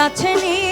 কাছে নিয়ে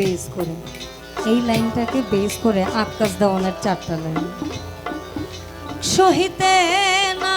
বেস করে। এই লাইনটাকে বেস করে আকাশ দেওয়ানের চারটা লাইন। সহিতে না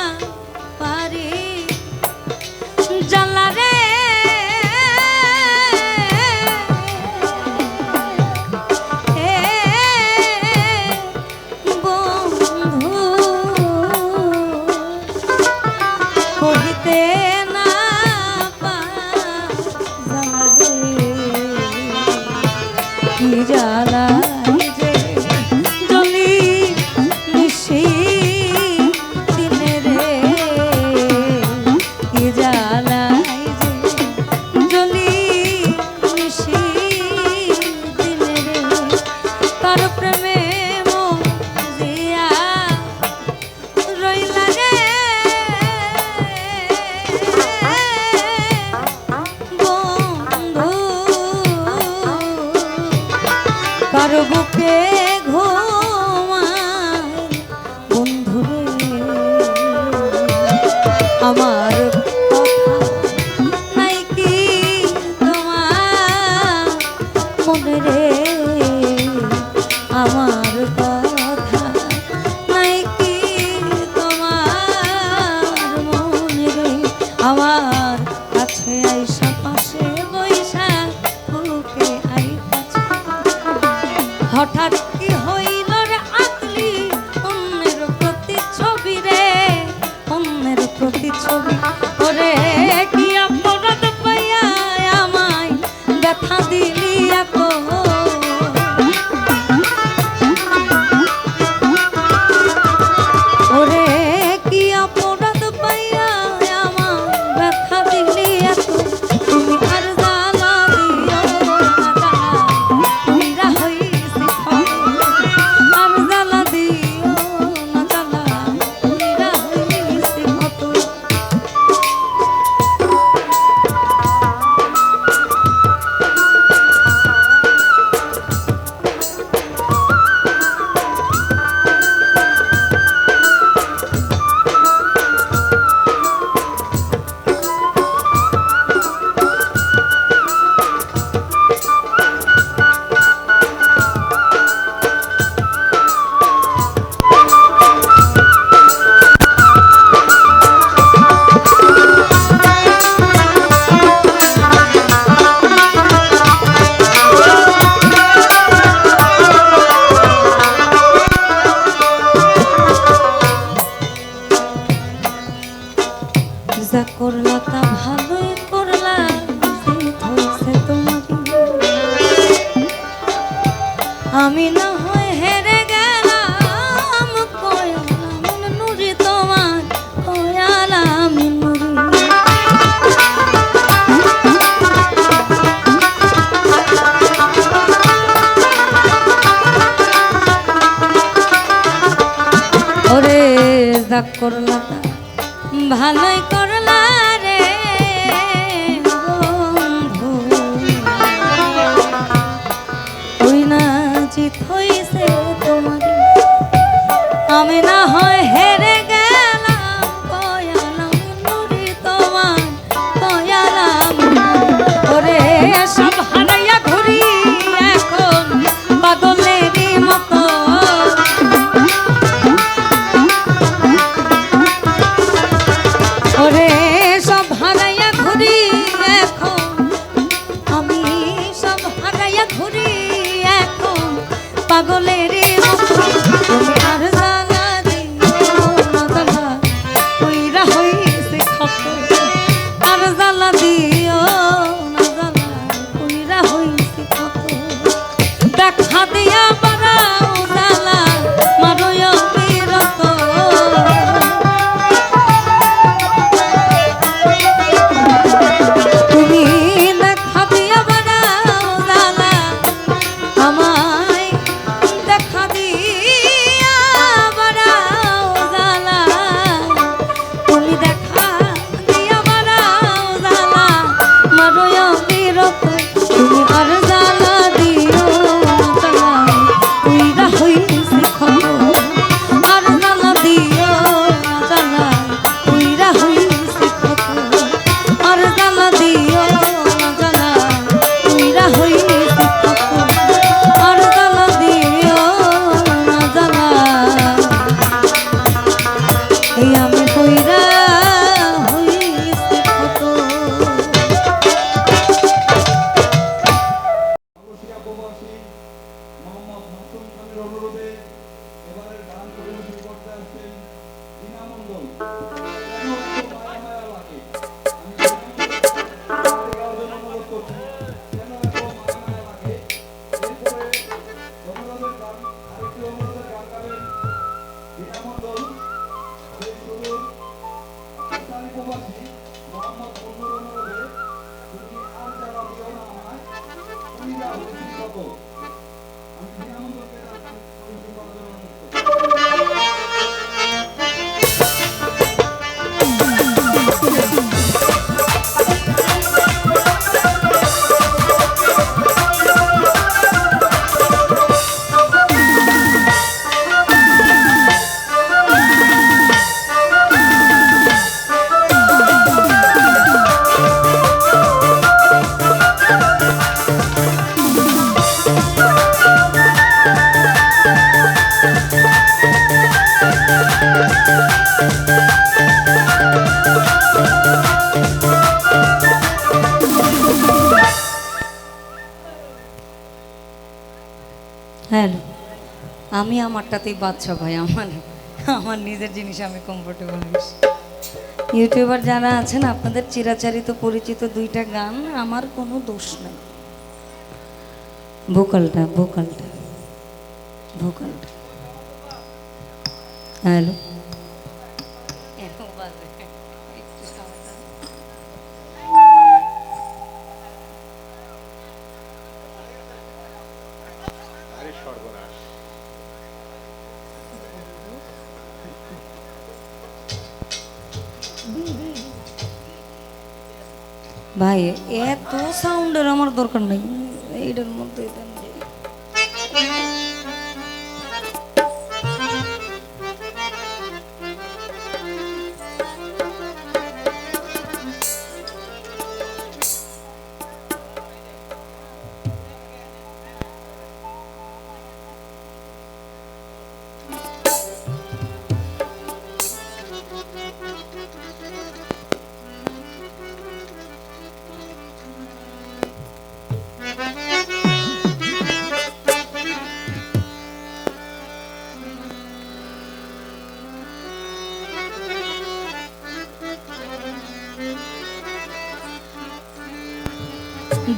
ponderé আমি না হয় হেরে গেলাম কয়ালাম নুরি তোমার কয়ালাম নুরি ওরে দাগ করলাম ভালোই amores. 딸고 같이 무함마 공로노래 그게 앉아가 위험하나 우리가 우리 집하고 아니 그냥 한번 빼다 우리 집하고 হ্যালো আমি আমারটাতেই বাচ্চা ভাই, আমার আমার নিজের জিনিস আমি কমফোর্টেবল ইউটিউবার যারা আছেন, আপনাদের চিরাচারিত পরিচিত দুইটা গান, আমার কোনো দোষ নাই। ভোকালটা ভোকালটা ভোকালটা হ্যালো সর্বনাশ। ভাই এত সাউন্ডের আমার দরকার নেই। এইটার মধ্যে দেন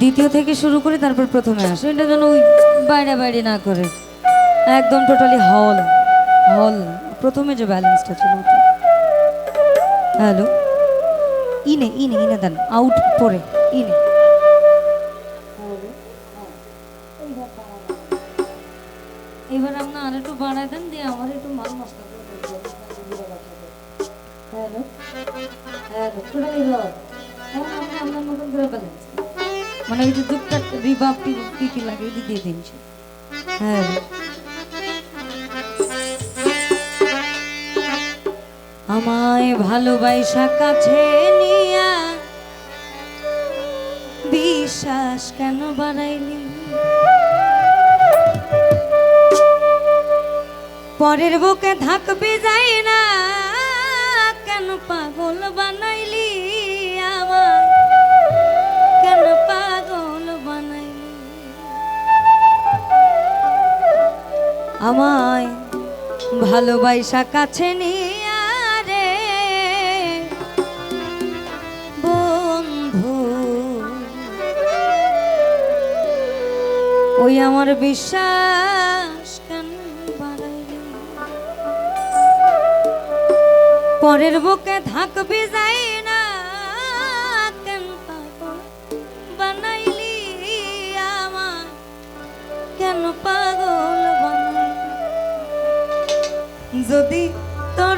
দ্বিতীয় থেকে শুরু করে তারপর প্রথমে আসে। এটা যেন ওই বাইরে বাইরে না করে। একদম টোটালি হল। হল। প্রথমে যে ব্যালেন্সটা ছিল হ্যালো ইনে ইনে ইনে দেন আউট পরে। ইনে। এবার আপনি আর একটু বাড়ায় দেন, দিয়ে আমার একটু মাল মশলা হ্যালো হ্যালো আপনার মতন করে ব্যালেন্স মানে ওই যে দুধটা রিবাব কি কি লাগে ওই দিয়ে দিন হ্যাঁ। আমায় ভালোবাসা কাছে নিয়া বিশ্বাস কেন বাড়াইলি? পরের বুকে থাকবি যাই না, কেন পাগল বানাইলি? আমায় ভালোবাসা কাছে নিয়ে রে বন্ধু ওই আমার বিশ্বাস কেন পরের বুকে থাকবি যাই যদি